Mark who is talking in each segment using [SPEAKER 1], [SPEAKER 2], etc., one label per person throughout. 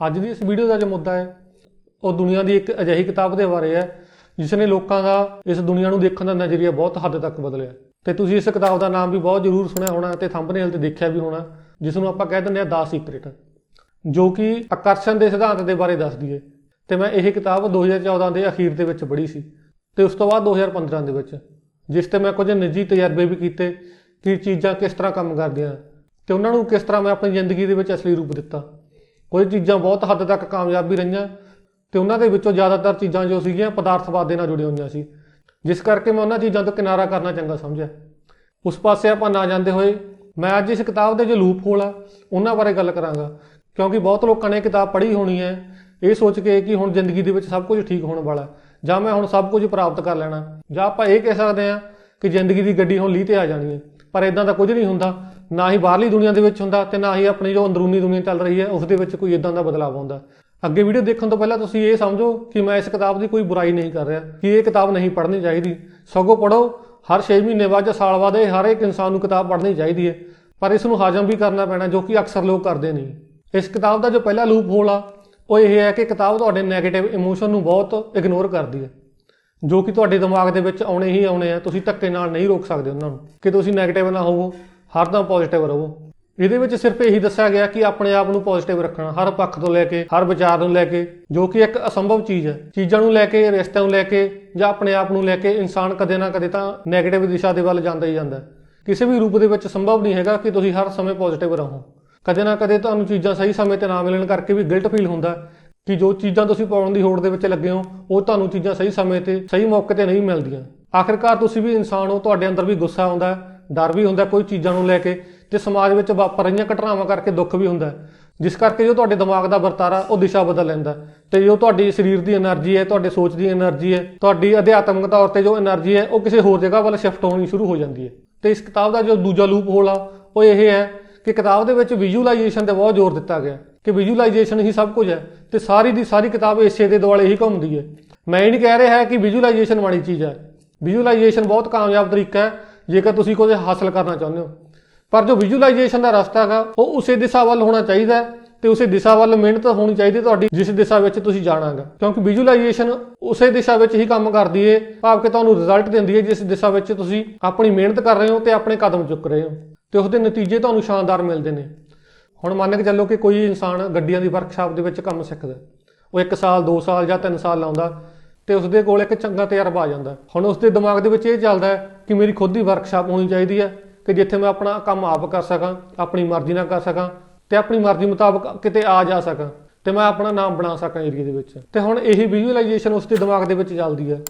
[SPEAKER 1] ਅੱਜ ਦੀ ਇਸ ਵੀਡੀਓ ਦਾ ਜੋ ਮੁੱਦਾ ਹੈ, ਉਹ ਦੁਨੀਆ ਦੀ ਇੱਕ ਅਜਿਹੀ ਕਿਤਾਬ ਦੇ ਬਾਰੇ ਹੈ ਜਿਸ ਨੇ ਲੋਕਾਂ ਦਾ ਇਸ ਦੁਨੀਆ ਨੂੰ ਦੇਖਣ ਦਾ ਨਜ਼ਰੀਆ ਬਹੁਤ ਹੱਦ ਤੱਕ ਬਦਲਿਆ। ਤੇ ਤੁਸੀਂ ਇਸ ਕਿਤਾਬ ਦਾ ਨਾਮ ਵੀ ਬਹੁਤ ਜ਼ਰੂਰ ਸੁਣਿਆ ਹੋਣਾ ਤੇ ਥੰਬਨੇਲ ਤੇ ਦੇਖਿਆ ਵੀ ਹੋਣਾ ਜਿਸ ਨੂੰ ਆਪਾਂ ਕਹਿ ਦਿੰਦੇ ਆ ਦਾ ਸੀਕ੍ਰੀਟ ਜੋ ਕਿ ਆਕਰਸ਼ਣ ਦੇ ਸਿਧਾਂਤ ਦੇ ਬਾਰੇ ਦੱਸਦੀ ਹੈ। ਤੇ ਮੈਂ ਇਹ ਕਿਤਾਬ 2014 ਦੇ ਅਖੀਰ ਦੇ ਵਿੱਚ ਪੜ੍ਹੀ ਸੀ ਤੇ ਉਸ ਤੋਂ ਬਾਅਦ 2015 ਦੇ ਵਿੱਚ, ਜਿਸ ਤੇ ਮੈਂ ਕੁਝ ਨਿੱਜੀ ਤਜਰਬੇ ਵੀ ਕੀਤੇ ਕਿ ਚੀਜ਼ਾਂ ਕਿਸ ਤਰ੍ਹਾਂ ਕੰਮ ਕਰਦੀਆਂ, ਤੇ ਉਹਨਾਂ ਨੂੰ ਕਿਸ ਤਰ੍ਹਾਂ ਮੈਂ ਆਪਣੀ ਜ਼ਿੰਦਗੀ ਦੇ ਵਿੱਚ ਅਸਲੀ ਰੂਪ ਦਿੱਤਾ। ਕੁਝ ਚੀਜ਼ਾਂ ਬਹੁਤ ਹੱਦ ਤੱਕ ਕਾਮਯਾਬ ਵੀ ਰਹੀਆਂ ਤੇ ਉਹਨਾਂ ਦੇ ਵਿੱਚੋਂ ਜ਼ਿਆਦਾਤਰ ਚੀਜ਼ਾਂ ਜੋ ਸੀਗੀਆਂ ਪਦਾਰਥਵਾਦ ਦੇ ਨਾਲ ਜੁੜੀਆਂ ਹੋਈਆਂ ਸੀ। ਜਿਸ ਕਰਕੇ ਮੈਂ ਉਹਨਾਂ ਚੀਜ਼ਾਂ ਤੋਂ ਕਿਨਾਰਾ ਕਰਨਾ ਚੰਗਾ ਸਮਝਿਆ। ਉਸ ਪਾਸੇ ਆਪਾਂ ਨਾ ਜਾਂਦੇ ਹੋਏ, ਮੈਂ ਅੱਜ ਇਸ ਕਿਤਾਬ ਦੇ ਜੋ ਲੂਪ ਹੋਲ ਆ, ਉਹਨਾਂ ਬਾਰੇ ਗੱਲ ਕਰਾਂਗਾ। ਕਿਉਂਕਿ ਬਹੁਤ ਲੋਕਾਂ ਨੇ ਕਿਤਾਬ ਪੜ੍ਹੀ ਹੋਣੀ ਹੈ, ਇਹ ਸੋਚ ਕੇ ਕਿ ਹੁਣ ਜ਼ਿੰਦਗੀ ਦੇ ਵਿੱਚ ਸਭ ਕੁਝ ਠੀਕ ਹੋਣ ਵਾਲਾ ਜਾਂ ਮੈਂ ਹੁਣ ਸਭ ਕੁਝ ਪ੍ਰਾਪਤ ਕਰ ਲੈਣਾ। ਜਾਂ ਆਪਾਂ ਇਹ ਕਹਿ ਸਕਦੇ ਹਾਂ ਕਿ ਜ਼ਿੰਦਗੀ ਦੀ ਗੱਡੀ ਹੁਣ ਲੀਹ ਤੇ ਆ ਜਾਣੀ ਹੈ, ਪਰ ਇਦਾਂ ਦਾ ਕੁਝ ਨਹੀਂ ਹੁੰਦਾ। ਨਾ ਹੀ ਬਾਹਰਲੀ ਦੁਨੀਆ ਦੇ ਵਿੱਚ ਹੁੰਦਾ ਤੇ ਨਾ ਹੀ ਆਪਣੀ ਜੋ ਅੰਦਰੂਨੀ ਦੁਨੀਆ ਚੱਲ ਰਹੀ ਹੈ, ਉਸ ਦੇ ਵਿੱਚ ਕੋਈ ਇਦਾਂ ਦਾ ਬਦਲਾਅ ਆਉਂਦਾ। ਅੱਗੇ ਵੀਡੀਓ ਦੇਖਣ ਤੋਂ ਪਹਿਲਾਂ ਤੁਸੀਂ ਇਹ ਸਮਝੋ ਕਿ ਮੈਂ ਇਸ ਕਿਤਾਬ ਦੀ ਕੋਈ ਬੁਰਾਈ ਨਹੀਂ ਕਰ ਰਿਹਾ, ਕਿ ਇਹ ਕਿਤਾਬ ਨਹੀਂ ਪੜ੍ਹਨੀ ਚਾਹੀਦੀ। ਸਗੋਂ ਪੜ੍ਹੋ, ਹਰ 6 ਮਹੀਨੇ ਬਾਅਦ ਜਾਂ ਸਾਲ ਬਾਅਦ ਇਹ ਹਰ ਇੱਕ ਇਨਸਾਨ ਨੂੰ ਕਿਤਾਬ ਪੜ੍ਹਨੀ ਚਾਹੀਦੀ ਹੈ, ਪਰ ਇਸ ਨੂੰ ਹਾਜ਼ਮ ਵੀ ਕਰਨਾ ਪੈਣਾ ਜੋ ਕਿ ਅਕਸਰ ਲੋਕ ਕਰਦੇ ਨਹੀਂ। ਇਸ ਕਿਤਾਬ ਦਾ ਜੋ ਪਹਿਲਾ ਲੂਪ ਹੋਲ ਆ, ਉਹ ਇਹ ਹੈ ਕਿ ਕਿਤਾਬ ਤੁਹਾਡੇ 네ਗੇਟਿਵ ਇਮੋਸ਼ਨ ਨੂੰ ਬਹੁਤ ਇਗਨੋਰ ਕਰਦੀ ਹੈ, ਜੋ ਕਿ ਤੁਹਾਡੇ ਦਿਮਾਗ ਦੇ ਵਿੱਚ ਆਉਣੇ ਹੀ ਆਉਣੇ ਆ, ਤੁਸੀਂ ਧੱਕੇ ਨਾਲ ਨਹੀਂ ਰੋਕ ਸਕਦੇ ਉਹਨਾਂ ਨੂੰ। ਕਿ ਤੁਸੀਂ 네ਗੇਟਿਵ ਨਾ ਹੋਵੋ ਹਰਦਮ ਪੋਜ਼ਿਟਿਵ ਰਹੋ। ਇਹਦੇ ਵਿੱਚ ਸਿਰਫ ਇਹੀ ਦੱਸਿਆ ਗਿਆ ਕਿ ਆਪਣੇ ਆਪ ਨੂੰ ਪੋਜ਼ਿਟਿਵ ਰੱਖਣਾ, ਹਰ ਪੱਖ ਤੋਂ ਲੈ ਕੇ, ਹਰ ਵਿਚਾਰ ਨੂੰ ਲੈ ਕੇ, ਜੋ ਕਿ ਇੱਕ ਅਸੰਭਵ ਚੀਜ਼ ਹੈ। ਚੀਜ਼ਾਂ ਨੂੰ ਲੈ ਕੇ, ਰਿਸ਼ਤਿਆਂ ਨੂੰ ਲੈ ਕੇ, ਜਾਂ ਆਪਣੇ ਆਪ ਨੂੰ ਲੈ ਕੇ ਇਨਸਾਨ ਕਦੇ ਨਾ ਕਦੇ ਤਾਂ 네ਗੇਟਿਵ ਦਿਸ਼ਾ ਦੇ ਵੱਲ ਜਾਂਦਾ ਹੀ ਜਾਂਦਾ ਕਿਸੇ ਵੀ ਰੂਪ ਦੇ ਵਿੱਚ ਸੰਭਵ ਨਹੀਂ ਹੈਗਾ ਕਿ ਤੁਸੀਂ ਹਰ ਸਮੇਂ ਪੋਜ਼ਿਟਿਵ ਰਹੋ। ਕਦੇ ਨਾ ਕਦੇ ਤੁਹਾਨੂੰ ਚੀਜ਼ਾਂ ਸਹੀ ਸਮੇਂ ਤੇ ਨਾ ਮਿਲਣ ਕਰਕੇ ਵੀ ਗਿਲਟ ਫੀਲ ਹੁੰਦਾ ਕਿ ਜੋ ਚੀਜ਼ਾਂ ਤੁਸੀਂ ਪਾਉਣ ਦੀ ਹੋੜ ਦੇ ਵਿੱਚ ਲੱਗੇ ਹੋ, ਉਹ ਤੁਹਾਨੂੰ ਚੀਜ਼ਾਂ ਸਹੀ ਸਮੇਂ ਤੇ, ਸਹੀ ਮੌਕੇ ਤੇ ਨਹੀਂ ਮਿਲਦੀਆਂ। ਆਖਿਰਕਾਰ ਤੁਸੀਂ ਵੀ ਇਨਸਾਨ ਹੋ, ਤੁਹਾਡੇ ਅੰਦਰ ਵੀ ਗੁੱਸਾ ਆਉਂਦਾ ਡਰ ਵੀ ਹੁੰਦਾ ਕੋਈ ਚੀਜ਼ਾਂ ਨੂੰ ਲੈ ਕੇ ਤੇ ਸਮਾਜ ਵਿੱਚ ਵਾਪਰ ਰਹੀਆਂ ਘਟਨਾਵਾਂ ਕਰਕੇ ਦੁੱਖ ਵੀ ਹੁੰਦਾ। ਜਿਸ ਕਰਕੇ ਜੋ ਤੁਹਾਡੇ ਦਿਮਾਗ ਦਾ ਵਰਤਾਰਾ, ਉਹ ਦਿਸ਼ਾ ਬਦਲ ਲੈਂਦਾ। ਤੇ ਜੋ ਤੁਹਾਡੀ ਸਰੀਰ ਦੀ એનર્ਜੀ ਹੈ, ਤੁਹਾਡੇ ਸੋਚ ਦੀ એનર્ਜੀ ਹੈ, ਤੁਹਾਡੀ ਅਧਿਆਤਮਿਕ ਤੌਰ ਤੇ ਜੋ એનર્ਜੀ ਹੈ, ਉਹ ਕਿਸੇ ਹੋਰ ਜਗ੍ਹਾ ਵੱਲ ਸ਼ਿਫਟ ਹੋਣੀ ਸ਼ੁਰੂ ਹੋ ਜਾਂਦੀ ਹੈ। ਤੇ ਇਸ ਕਿਤਾਬ ਦਾ ਜੋ ਦੂਜਾ ਲੂਪ ਹੋਲ ਆ ਉਹ ਇਹ ਹੈ ਕਿ ਕਿਤਾਬ ਦੇ ਵਿੱਚ ਵਿਜ਼ੂਅਲਾਈਜੇਸ਼ਨ ਤੇ ਬਹੁਤ ਜ਼ੋਰ ਦਿੱਤਾ ਗਿਆ। ਕਿ ਵਿਜ਼ੂਅਲਾਈਜੇਸ਼ਨ ਹੀ ਸਭ ਕੁਝ ਹੈ ਤੇ ਸਾਰੀ ਦੀ ਸਾਰੀ ਕਿਤਾਬ ਇਸੇ ਦੇ ਦੁਆਲੇ ਹੀ ਘੁੰਮਦੀ ਹੈ। ਮੈਂ ਇਹ ਨਹੀਂ ਕਹਿ ਰਿਹਾ ਕਿ ਵਿਜ਼ੂਅਲਾਈਜੇਸ਼ਨ ਵਾਲੀ ਚੀਜ਼ ਹੈ। ਵਿਜ਼ੂਅਲਾਈਜੇਸ਼ਨ ਬਹੁਤ ਕਾਮਯਾਬ ਤਰੀਕਾ ਹੈ ਜੇਕਰ ਤੁਸੀਂ ਕੁਝ ਹਾਸਲ ਕਰਨਾ ਚਾਹੁੰਦੇ ਹੋ। ਪਰ ਜੋ ਵਿਜ਼ੂਅਲਾਈਜੇਸ਼ਨ ਦਾ ਰਸਤਾ ਹੈਗਾ, ਉਹ ਉਸੇ ਦਿਸ਼ਾ ਵੱਲ ਹੋਣਾ ਚਾਹੀਦਾ ਹੈ ਤੇ ਉਸੇ ਦਿਸ਼ਾ ਵੱਲ ਮਿਹਨਤ ਹੋਣੀ ਚਾਹੀਦੀ ਤੁਹਾਡੀ, ਜਿਸ ਦਿਸ਼ਾ ਵਿੱਚ ਤੁਸੀਂ ਜਾਣਾਗਾ। ਕਿਉਂਕਿ ਵਿਜ਼ੂਅਲਾਈਜੇਸ਼ਨ ਉਸੇ ਦਿਸ਼ਾ ਵਿੱਚ ਹੀ ਕੰਮ ਕਰਦੀ ਹੈ ਭਾਵ ਕਿ ਤੁਹਾਨੂੰ ਰਿਜ਼ਲਟ ਦਿੰਦੀ ਹੈ ਜਿਸ ਦਿਸ਼ਾ ਵਿੱਚ ਤੁਸੀਂ ਆਪਣੀ ਮਿਹਨਤ ਕਰ ਰਹੇ ਹੋ ਤੇ ਆਪਣੇ ਕਦਮ ਚੁੱਕ ਰਹੇ ਹੋ। ਤੇ ਉਸ ਨਤੀਜੇ ਤੁਹਾਨੂੰ ਸ਼ਾਨਦਾਰ ਮਿਲਦੇ ਨੇ। ਹੁਣ ਮੰਨ ਕੇ ਚੱਲੋ ਕਿ ਕੋਈ ਇਨਸਾਨ ਗੱਡੀਆਂ ਦੀ ਵਰਕਸ਼ਾਪ ਦੇ ਵਿੱਚ ਕੰਮ ਸਿੱਖਦਾ। ਉਹ 1 ਸਾਲ 2 ਸਾਲ ਜਾਂ 3 ਸਾਲ ਲਾਉਂਦਾ। ਤੇ ਉਸਦੇ ਕੋਲ ਇੱਕ ਚੰਗਾ ਤਜਰਬਾ ਆ ਜਾਂਦਾ। ਹੁਣ ਉਸਦੇ ਦਿਮਾਗ ਦੇ ਵਿੱਚ ਇਹ ਚੱਲਦਾ ਹੈ ਕਿ ਮੇਰੀ ਖੁਦ ਦੀ ਵਰਕਸ਼ਾਪ ਹੋਣੀ ਚਾਹੀਦੀ ਹੈ ਕਿ ਜਿੱਥੇ ਮੈਂ ਆਪਣਾ ਕੰਮ ਆਪ ਕਰ ਸਕਾਂ, ਆਪਣੀ ਮਰਜ਼ੀ ਨਾਲ ਕਰ ਸਕਾਂ ਤੇ ਆਪਣੀ ਮਰਜ਼ੀ ਮੁਤਾਬਕ ਕਿਤੇ ਆ ਜਾ ਸਕਾਂ ਤੇ ਮੈਂ ਆਪਣਾ ਨਾਮ ਬਣਾ ਸਕਾਂ ਏਰੀਆ ਦੇ ਵਿੱਚ। ਤੇ ਹੁਣ ਇਹੀ ਵਿਜ਼ੂਅਲਾਈਜੇਸ਼ਨ ਉਸਦੇ ਦਿਮਾਗ ਦੇ ਵਿੱਚ ਚੱਲਦੀ ਹੈ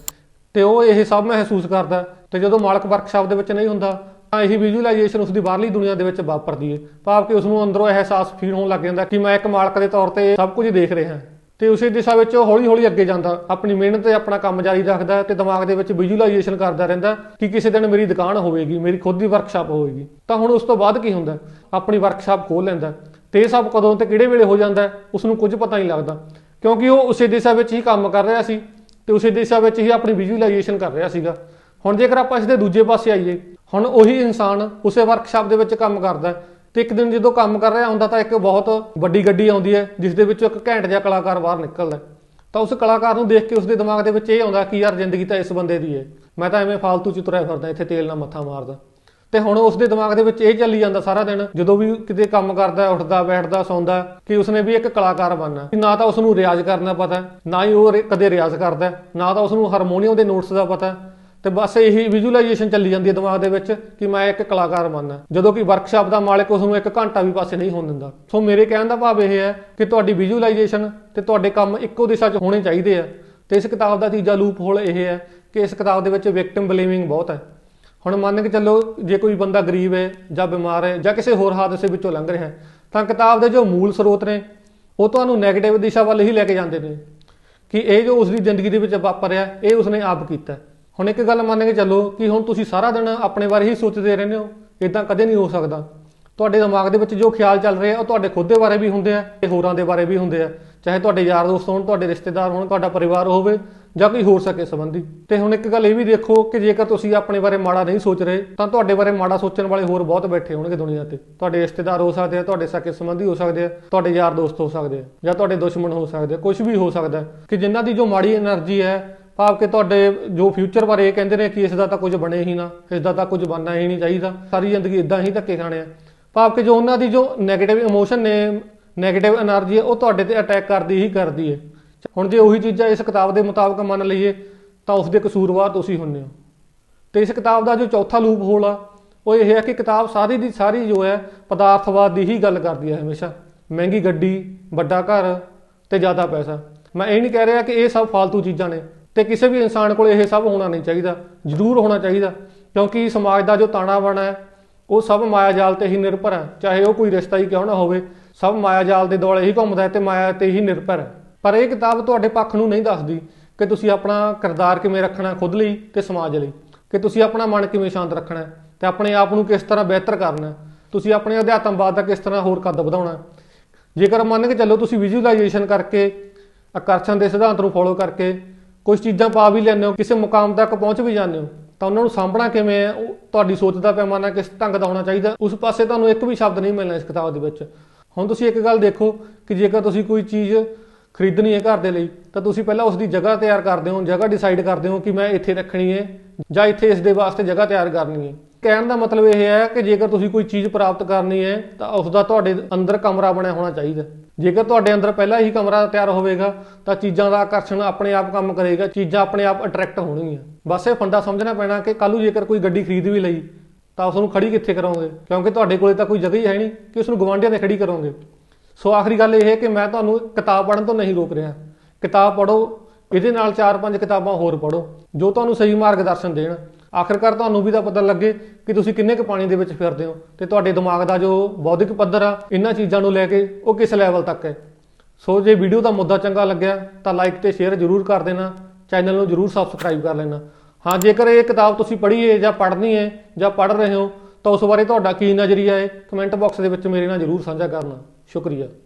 [SPEAKER 1] ਤੇ ਉਹ ਇਹ ਸਭ ਮਹਿਸੂਸ ਕਰਦਾ ਹੈ ਤੇ ਜਦੋਂ ਮਾਲਕ ਵਰਕਸ਼ਾਪ ਦੇ ਵਿੱਚ ਨਹੀਂ ਹੁੰਦਾ ਤਾਂ ਇਹੀ ਵਿਜ਼ੂਅਲਾਈਜੇਸ਼ਨ ਉਸ ਦੀ ਬਾਹਰਲੀ ਦੁਨੀਆ ਦੇ ਵਿੱਚ ਵਾਪਰਦੀ ਹੈ। ਭਾਵ ਕਿ ਉਸ ਨੂੰ ਅੰਦਰੋਂ ਅਹਿਸਾਸ ਫੀਲ ਹੋਣ ਲੱਗ ਜਾਂਦਾ ਕਿ ਮੈਂ ਇੱਕ ਮਾਲਕ ਦੇ ਤੌਰ ਤੇ ਸਭ ਕੁਝ ਦੇਖ ਰਿਹਾ ਤੇ ਉਸੇ ਦਿਸ਼ਾ ਵਿੱਚ ਉਹ ਹੌਲੀ-ਹੌਲੀ ਅੱਗੇ ਜਾਂਦਾ। ਆਪਣੀ ਮਿਹਨਤ ਤੇ ਆਪਣਾ ਕੰਮ ਜਾਰੀ ਰੱਖਦਾ ਤੇ ਦਿਮਾਗ ਦੇ ਵਿੱਚ ਵਿਜ਼ੂਅਲਾਈਜੇਸ਼ਨ ਕਰਦਾ ਰਹਿੰਦਾ ਕਿ ਕਿਸੇ ਦਿਨ ਮੇਰੀ ਦੁਕਾਨ ਹੋਵੇਗੀ, ਮੇਰੀ ਖੁਦ ਦੀ ਵਰਕਸ਼ਾਪ ਹੋਵੇਗੀ। ਤਾਂ ਹੁਣ ਉਸ ਤੋਂ ਬਾਅਦ ਕੀ ਹੁੰਦਾ? ਆਪਣੀ ਵਰਕਸ਼ਾਪ ਖੋਲ ਲੈਂਦਾ ਤੇ ਇਹ ਸਭ ਕਦੋਂ ਤੇ ਕਿਹੜੇ ਵੇਲੇ ਹੋ ਜਾਂਦਾ ਉਸ ਨੂੰ ਕੁਝ ਪਤਾ ਨਹੀਂ ਲੱਗਦਾ। ਕਿਉਂਕਿ ਉਹ ਉਸੇ ਦਿਸ਼ਾ ਵਿੱਚ ਹੀ ਕੰਮ ਕਰ ਰਿਹਾ ਸੀ ਤੇ ਉਸੇ ਦਿਸ਼ਾ ਵਿੱਚ ਹੀ ਆਪਣੀ ਵਿਜ਼ੂਅਲਾਈਜੇਸ਼ਨ ਕਰ ਰਿਹਾ ਸੀਗਾ। ਹੁਣ ਜੇਕਰ ਆਪਾਂ ਇਸ ਦੇ ਦੂਜੇ ਪਾਸੇ ਆਈਏ, ਹੁਣ ਉਹੀ ਇਨਸਾਨ ਉਸੇ ਵਰਕਸ਼ਾਪ ਦੇ ਵਿੱਚ ਕੰਮ ਕਰਦਾ ਤੇ ਇੱਕ ਦਿਨ ਜਦੋਂ ਕੰਮ ਕਰ ਰਿਹਾ ਹੁੰਦਾ ਤਾਂ ਇੱਕ ਬਹੁਤ ਵੱਡੀ ਗੱਡੀ ਆਉਂਦੀ ਹੈ, ਜਿਸ ਦੇ ਵਿੱਚੋਂ ਇੱਕ ਘੈਂਟ ਜਿਹਾ ਕਲਾਕਾਰ ਬਾਹਰ ਨਿਕਲਦਾ ਤਾਂ ਉਸ ਕਲਾਕਾਰ ਨੂੰ ਦੇਖ ਕੇ ਉਸਦੇ ਦਿਮਾਗ ਦੇ ਵਿੱਚ ਇਹ ਆਉਂਦਾ ਕਿ ਯਾਰ ਜ਼ਿੰਦਗੀ ਤਾਂ ਇਸ ਬੰਦੇ ਦੀ ਹੈ। ਮੈਂ ਤਾਂ ਐਵੇਂ ਫਾਲਤੂ ਚ ਤੁਰਿਆ ਫਿਰਦਾ, ਇੱਥੇ ਤੇਲ ਨਾਲ ਮੱਥਾ ਮਾਰਦਾ। ਤੇ ਹੁਣ ਉਸਦੇ ਦਿਮਾਗ ਦੇ ਵਿੱਚ ਇਹ ਚੱਲੀ ਜਾਂਦਾ ਸਾਰਾ ਦਿਨ, ਜਦੋਂ ਵੀ ਕਿਤੇ ਕੰਮ ਕਰਦਾ, ਉੱਠਦਾ, ਬੈਠਦਾ, ਸੌਂਦਾ, ਕਿ ਉਸਨੇ ਵੀ ਇੱਕ ਕਲਾਕਾਰ ਬਣਨਾ ਨਾ ਤਾਂ ਉਸ ਨੂੰ ਰਿਆਜ਼ ਕਰਨਾ ਪਤਾ ਨਾ ਹੀ ਉਹ ਕਦੇ ਰਿਆਜ਼ ਕਰਦਾ ਨਾ ਤਾਂ ਉਸ ਨੂੰ ਹਾਰਮੋਨੀਅਮ ਦੇ ਨੋਟਸ ਦਾ ਪਤਾ ਤੇ ਬਸ ਇਹੀ ਵਿਜ਼ੂਅਲਾਈਜੇਸ਼ਨ ਚੱਲੀ ਜਾਂਦੀ ਹੈ ਦਿਮਾਗ ਦੇ ਵਿੱਚ ਕਿ ਮੈਂ ਇੱਕ ਕਲਾਕਾਰ ਬਣਨਾ ਜਦੋਂ ਕਿ ਵਰਕਸ਼ਾਪ ਦਾ ਮਾਲਕ ਉਸ ਨੂੰ ਇੱਕ ਘੰਟਾ ਵੀ ਪਾਸੇ ਨਹੀਂ ਹੋਣ ਦਿੰਦਾ। ਸੋ ਮੇਰੇ ਕਹਿਣ ਦਾ ਭਾਵ ਇਹ ਹੈ ਕਿ ਤੁਹਾਡੀ ਵਿਜ਼ੂਅਲਾਈਜੇਸ਼ਨ ਤੇ ਤੁਹਾਡੇ ਕੰਮ ਇੱਕੋ ਦਿਸ਼ਾ 'ਚ ਹੋਣੇ ਚਾਹੀਦੇ ਆ। ਤੇ ਇਸ ਕਿਤਾਬ ਦਾ ਤੀਜਾ ਲੂਪ ਹੋਲ ਇਹ ਹੈ ਕਿ ਇਸ ਕਿਤਾਬ ਦੇ ਵਿੱਚ ਵਿਕਟਿਮ ਬਲੇਮਿੰਗ ਬਹੁਤ ਹੈ। ਹੁਣ ਮੰਨ ਕੇ ਚੱਲੋ ਜੇ ਕੋਈ ਬੰਦਾ ਗਰੀਬ ਹੈ ਜਾਂ ਬਿਮਾਰ ਹੈ ਜਾਂ ਕਿਸੇ ਹੋਰ ਹਾਦਸੇ ਵਿੱਚੋਂ ਲੰਘ ਰਿਹਾ ਹੈ, ਤਾਂ ਕਿਤਾਬ ਦੇ ਜੋ ਮੂਲ ਸਰੋਤ ਨੇ, ਉਹ ਤੁਹਾਨੂੰ 네ਗੇਟਿਵ ਦਿਸ਼ਾ ਵੱਲ ਹੀ ਲੈ ਕੇ ਜਾਂਦੇ ਨੇ। ਕਿ ਇਹ ਜੋ ਉਸ ਦੀ ਜ਼ਿੰਦਗੀ ਦੇ ਵਿੱਚ ਵਾਪਰ ਰਿਹਾ ਇਹ ਉਸਨੇ ਆਪ ਕੀਤਾ ਹੁਣ ਇੱਕ ਗੱਲ ਮੰਨ ਕੇ ਚੱਲੋ ਕਿ ਹੁਣ ਤੁਸੀਂ ਸਾਰਾ ਦਿਨ ਆਪਣੇ ਬਾਰੇ ਹੀ ਸੋਚਦੇ ਰਹਿੰਦੇ ਹੋ ਇਦਾਂ ਕਦੇ ਨਹੀਂ ਹੋ ਸਕਦਾ। ਤੁਹਾਡੇ ਦਿਮਾਗ ਦੇ ਵਿੱਚ ਜੋ ਖਿਆਲ ਚੱਲ ਰਹੇ ਆ, ਉਹ ਤੁਹਾਡੇ ਖੁਦ ਦੇ ਬਾਰੇ ਵੀ ਹੁੰਦੇ ਆ, ਤੇ ਹੋਰਾਂ ਦੇ ਬਾਰੇ ਵੀ ਹੁੰਦੇ ਆ। ਚਾਹੇ ਤੁਹਾਡੇ ਯਾਰ ਦੋਸਤ ਹੋਣ, ਤੁਹਾਡੇ ਰਿਸ਼ਤੇਦਾਰ ਹੋਣ, ਤੁਹਾਡਾ ਪਰਿਵਾਰ ਹੋਵੇ, ਜਾਂ ਕੋਈ ਹੋਰ ਸਕੇ ਸੰਬੰਧੀ। ਤੇ ਹੁਣ ਇੱਕ ਗੱਲ ਇਹ ਵੀ ਦੇਖੋ ਕਿ ਜੇਕਰ ਤੁਸੀਂ ਆਪਣੇ ਬਾਰੇ ਮਾੜਾ ਨਹੀਂ ਸੋਚ ਰਹੇ, ਤਾਂ ਤੁਹਾਡੇ ਬਾਰੇ ਮਾੜਾ ਸੋਚਣ ਵਾਲੇ ਹੋਰ ਬਹੁਤ ਬੈਠੇ ਹੋਣਗੇ ਦੁਨੀਆ ਤੇ। ਤੁਹਾਡੇ ਰਿਸ਼ਤੇਦਾਰ ਹੋ ਸਕਦੇ ਆ, ਤੁਹਾਡੇ ਸਕੇ ਸੰਬੰਧੀ ਹੋ ਸਕਦੇ ਆ, ਤੁਹਾਡੇ ਯਾਰ ਦੋਸਤ ਹੋ ਸਕਦੇ ਆ, ਜਾਂ ਤੁਹਾਡੇ ਦੁਸ਼ਮਣ ਹੋ ਸਕਦੇ ਆ ਕੁਝ ਵੀ ਹੋ ਸਕਦਾ ਕਿ ਜਿਨ੍ਹਾਂ ਦੀ ਜੋ ਮਾੜੀ એનર્ਜੀ ਹੈ ਭਾਵ ਕਿ ਤੁਹਾਡੇ ਜੋ ਫਿਊਚਰ ਬਾਰੇ ਇਹ ਕਹਿੰਦੇ ਨੇ ਕਿ ਇਸ ਦਾ ਤਾਂ ਕੁਝ ਬਣੇ ਹੀ ਨਾ ਇਸ ਦਾ ਤਾਂ ਕੁਝ ਬਣਨਾ ਹੀ ਨਹੀਂ ਚਾਹੀਦਾ। ਸਾਰੀ ਜ਼ਿੰਦਗੀ ਇਦਾਂ ਹੀ ਧੱਕੇ ਖਾਣੇ ਆ। ਭਾਵ ਕਿ ਜੋ ਉਹਨਾਂ ਦੀ ਜੋ ਨੈਗੇਟਿਵ ਇਮੋਸ਼ਨ ਨੇ ਨੈਗੇਟਿਵ એનર્ਜੀ ਉਹ ਤੁਹਾਡੇ ਤੇ ਅਟੈਕ ਕਰਦੀ ਹੀ ਕਰਦੀ ਹੈ ਹੁਣ ਜੇ ਉਹੀ ਚੀਜ਼ਾਂ ਇਸ ਕਿਤਾਬ ਦੇ ਮੁਤਾਬਕ ਮੰਨ ਲਈਏ, ਤਾਂ ਉਸ ਦੇ ਕਸੂਰਵਾਰ ਤੁਸੀਂ ਹੁੰਨੇ ਹੋ। ਤੇ ਇਸ ਕਿਤਾਬ ਦਾ ਜੋ ਚੌਥਾ ਲੂਪ ਹੋਲ ਆ, ਉਹ ਇਹ ਹੈ ਕਿ ਕਿਤਾਬ ਸਾਰੀ ਦੀ ਸਾਰੀ ਜੋ ਹੈ, ਪਦਾਰਥਵਾਦ ਦੀ ਹੀ ਗੱਲ ਕਰਦੀ ਹੈ ਹਮੇਸ਼ਾ। ਮਹਿੰਗੀ ਗੱਡੀ, ਵੱਡਾ ਘਰ ਤੇ ਜ਼ਿਆਦਾ ਪੈਸਾ। ਮੈਂ ਇਹ ਨਹੀਂ ਕਹਿ ਰਿਹਾ ਕਿ ਇਹ ਸਭ ਫालतू ਚੀਜ਼ਾਂ ਨੇ। ਤੇ ਕਿਸੇ ਵੀ ਇਨਸਾਨ ਕੋਲ ਇਹ ਸਭ ਹੋਣਾ ਨਹੀਂ ਚਾਹੀਦਾ, ਜ਼ਰੂਰ ਹੋਣਾ ਚਾਹੀਦਾ, ਕਿਉਂਕਿ ਸਮਾਜ ਦਾ ਜੋ ਤਾਣਾ ਬਾਣਾ ਹੈ, ਉਹ ਸਭ ਮਾਇਆ ਜਾਲ ਤੇ ਹੀ ਨਿਰਭਰ ਹੈ। ਚਾਹੇ ਉਹ ਕੋਈ ਰਿਸ਼ਤਾ ਹੀ ਕਿਉਂ ਨਾ ਹੋਵੇ, ਸਭ ਮਾਇਆ ਜਾਲ ਦੇ ਦੁਆਲੇ ਹੀ ਘੁੰਮਦਾ ਹੈ ਤੇ ਮਾਇਆ ਤੇ ਹੀ ਨਿਰਭਰ ਹੈ। ਪਰ ਇਹ ਕਿਤਾਬ ਤੁਹਾਡੇ ਪੱਖ ਨੂੰ ਨਹੀਂ ਦੱਸਦੀ ਕਿ ਤੁਸੀਂ ਆਪਣਾ ਕਿਰਦਾਰ ਕਿਵੇਂ ਰੱਖਣਾ ਖੁਦ ਲਈ ਤੇ ਸਮਾਜ ਲਈ, ਕਿ ਤੁਸੀਂ ਆਪਣਾ ਮਨ ਕਿਵੇਂ ਸ਼ਾਂਤ ਰੱਖਣਾ ਹੈ ਤੇ ਆਪਣੇ ਆਪ ਨੂੰ ਕਿਸ ਤਰ੍ਹਾਂ ਬਿਹਤਰ ਕਰਨਾ ਤੁਸੀਂ ਆਪਣੇ ਅਧਿਆਤਮਵਾਦ ਦਾ ਕਿਸ ਤਰ੍ਹਾਂ ਹੋਰ ਕੱਦ ਵਧਾਉਣਾ ਜੇਕਰ ਮੰਨ ਕੇ ਚੱਲੋ ਤੁਸੀਂ ਵਿਜ਼ੂਅਲਾਈਜੇਸ਼ਨ ਕਰਕੇ, ਆਕਰਸ਼ਣ ਦੇ ਸਿਧਾਂਤ ਨੂੰ ਫੋਲੋ ਕਰਕੇ ਕੁਝ ਚੀਜ਼ਾਂ ਪਾ ਵੀ ਲੈਂਦੇ ਹੋ, ਕਿਸੇ ਮੁਕਾਮ ਤੱਕ ਪਹੁੰਚ ਵੀ ਜਾਂਦੇ ਹੋ, ਤਾਂ ਉਹਨਾਂ ਨੂੰ ਸਾਂਭਣਾ ਕਿਵੇਂ ਹੈ? ਉਹ ਤੁਹਾਡੀ ਸੋਚ ਦਾ ਪੈਮਾਨਾ ਕਿਸ ਢੰਗ ਦਾ ਹੋਣਾ ਚਾਹੀਦਾ? ਉਸ ਪਾਸੇ ਤੁਹਾਨੂੰ ਇੱਕ ਵੀ ਸ਼ਬਦ ਨਹੀਂ ਮਿਲਣਾ ਇਸ ਕਿਤਾਬ ਦੇ ਵਿੱਚ। ਹੁਣ ਤੁਸੀਂ ਇੱਕ ਗੱਲ ਦੇਖੋ ਕਿ ਜੇਕਰ ਤੁਸੀਂ ਕੋਈ ਚੀਜ਼ ਖਰੀਦਣੀ ਹੈ ਘਰ ਦੇ ਲਈ, ਤਾਂ ਤੁਸੀਂ ਪਹਿਲਾਂ ਉਸ ਦੀ ਜਗ੍ਹਾ ਤਿਆਰ ਕਰਦੇ ਹੋ, ਜਗ੍ਹਾ ਡਿਸਾਈਡ ਕਰਦੇ ਹੋ ਕਿ ਮੈਂ ਇੱਥੇ ਰੱਖਣੀ ਹੈ ਜਾਂ ਇੱਥੇ ਇਸ ਦੇ ਵਾਸਤੇ ਜਗ੍ਹਾ ਤਿਆਰ ਕਰਨੀ ਹੈ। ਕਹਿਣ ਦਾ ਮਤਲਬ ਇਹ ਹੈ ਕਿ ਜੇਕਰ ਤੁਸੀਂ ਕੋਈ ਚੀਜ਼ ਪ੍ਰਾਪਤ ਕਰਨੀ ਹੈ, ਤਾਂ ਉਸ ਦਾ ਤੁਹਾਡੇ ਅੰਦਰ ਕਮਰਾ ਬਣਿਆ ਹੋਣਾ ਚਾਹੀਦਾ। ਜੇਕਰ ਤੁਹਾਡੇ ਅੰਦਰ ਪਹਿਲਾਂ ਹੀ ਕਮਰਾ ਤਿਆਰ ਹੋਵੇਗਾ, ਤਾਂ ਚੀਜ਼ਾਂ ਦਾ ਆਕਰਸ਼ਣ ਆਪਣੇ ਆਪ ਕੰਮ ਕਰੇਗਾ, ਚੀਜ਼ਾਂ ਆਪਣੇ ਆਪ ਅਟਰੈਕਟ ਹੋਣਗੀਆਂ। ਬਸ ਇਹ ਫੰਡਾ ਸਮਝਣਾ ਪੈਣਾ ਕਿ ਕੱਲ੍ਹ ਨੂੰ ਜੇਕਰ ਕੋਈ ਗੱਡੀ ਖਰੀਦ ਵੀ ਲਈ, ਤਾਂ ਉਸ ਨੂੰ ਖੜੀ ਕਿੱਥੇ ਕਰੋਗੇ ਕਿਉਂਕਿ ਤੁਹਾਡੇ ਕੋਲੇ ਤਾਂ ਕੋਈ ਜਗ੍ਹਾ ਹੀ ਹੈ ਨਹੀਂ ਕਿ ਉਸ ਨੂੰ ਗਵਾਂਢੀਆਂ ਤੇ ਖੜੀ ਕਰੋਗੇ ਸੋ ਆਖਰੀ ਗੱਲ ਇਹ ਹੈ ਕਿ ਮੈਂ ਤੁਹਾਨੂੰ ਕਿਤਾਬ ਪੜ੍ਹਨ ਤੋਂ ਨਹੀਂ ਰੋਕ ਰਿਹਾ। ਕਿਤਾਬ ਪੜ੍ਹੋ, ਇਹਦੇ ਨਾਲ 4-5 ਕਿਤਾਬਾਂ ਹੋਰ ਪੜ੍ਹੋ, ਜੋ ਤੁਹਾਨੂੰ ਸਹੀ ਮਾਰਗਦਰਸ਼ਨ ਦੇਣ। ਆਖਰਕਾਰ ਤੁਹਾਨੂੰ ਵੀ ਤਾਂ ਪਤਾ ਲੱਗੇ ਕਿ ਤੁਸੀਂ ਕਿੰਨੇ ਕੁ ਪਾਣੀ ਦੇ ਵਿੱਚ ਫਿਰਦੇ ਹੋ ਤੇ ਤੁਹਾਡੇ ਦਿਮਾਗ ਦਾ ਜੋ ਬੌਧਿਕ ਪੱਧਰ ਆ ਇਹਨਾਂ ਚੀਜ਼ਾਂ ਨੂੰ ਲੈ ਕੇ ਉਹ ਕਿਸ ਲੈਵਲ ਤੱਕ ਹੈ? ਸੋ ਜੇ ਵੀਡੀਓ ਦਾ ਮੁੱਦਾ ਚੰਗਾ ਲੱਗਿਆ, ਤਾਂ ਲਾਈਕ ਤੇ ਸ਼ੇਅਰ ਜ਼ਰੂਰ ਕਰ ਦੇਣਾ ਚੈਨਲ ਨੂੰ ਜ਼ਰੂਰ ਸਬਸਕ੍ਰਾਈਬ ਕਰ ਲੈਣਾ। ਹਾਂ, ਜੇਕਰ ਇਹ ਕਿਤਾਬ ਤੁਸੀਂ ਪੜ੍ਹੀ ਹੈ ਜਾਂ ਪੜ੍ਹਨੀ ਹੈ ਜਾਂ ਪੜ੍ਹ ਰਹੇ ਹੋ, ਤਾਂ ਉਸ ਬਾਰੇ ਤੁਹਾਡਾ ਕੀ ਨਜ਼ਰੀਆ ਹੈ? ਕਮੈਂਟ ਬਾਕਸ ਦੇ ਵਿੱਚ ਮੇਰੇ ਨਾਲ ਜ਼ਰੂਰ ਸਾਂਝਾ ਕਰਨਾ। ਸ਼ੁਕਰੀਆ।